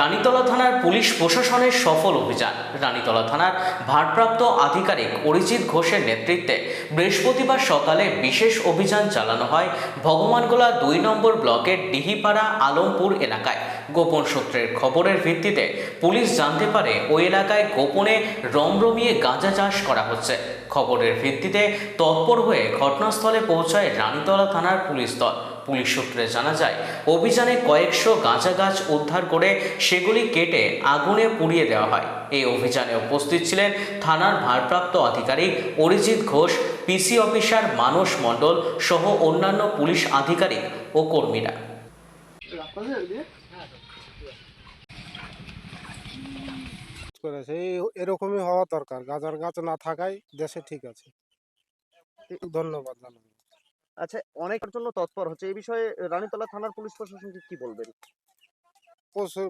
Ranitala থানার police প্রশাসনের সফল অভিযান। রানীতলা থানার ভারপ্রাপ্ত আধিকারিক অরিজিৎ ঘোষের নেতৃত্বে বৃহস্পতিবার সকালে বিশেষ অভিযান চালানো হয় ভগবানগোলা দুই নম্বর ব্লকের ডিহিপাড়া আলমপুর এলাকায়। গোপন সূত্রের খবরের ভিত্তিতে পুলিশ জানতে পারে ওই এলাকায় গোপনে রমরমিয়ে গাঁজা চাষ করা হচ্ছে। খবরের ভিত্তিতে তৎপর হয়ে ঘটনাস্থলে পৌঁছায় রানীতলা থানার পুলিশ দল। পুলিশ সূত্রে জানা যায়, অভিযানে কয়েকশো গাঁজা গাছ উদ্ধার করে সেগুলি কেটে আগুনে পুড়িয়ে দেওয়া হয়। এই অভিযানে উপস্থিত ছিলেন থানার ভারপ্রাপ্ত আধিকারিক অরিজিৎ ঘোষ, পিসি অফিসার মানস মণ্ডল সহ অন্যান্য পুলিশ আধিকারিক ও কর্মীরা। করেছে এরকমই হওয়া দরকার। গাজার গাছ না থাকায় দেশে ঠিক আছে। ধন্যবাদ জানাব। আচ্ছা অনেকের জন্য তৎপর হচ্ছে। এই বিষয়ে রানীতলা থানার পুলিশ প্রশাসনকে কি বলবেন?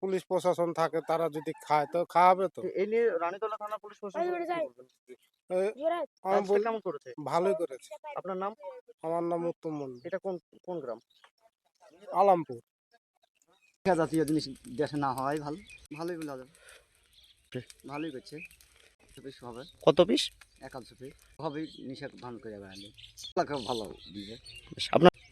পুলিশ প্রশাসন থাকে তারা যদি খায় তো খাওয়াবে তো। এই নিয়ে রানীতলা থানার পুলিশ প্রশাসন আমি বল- করেছে? ভালোই করেছে। আপনার নাম? আমার নাম উত্তম মন্ডল এটা কোন কোন গ্রাম? আলামপুর। জাতীয় জিনিস দেশে না হয় ভালো। ভালোই বলা যাবে ভালোই করছে। পিস হবে। কত পিস? একাদশ পিস। হবে নিশা ভান করে বেড়ালে ভালো দিবে আপনার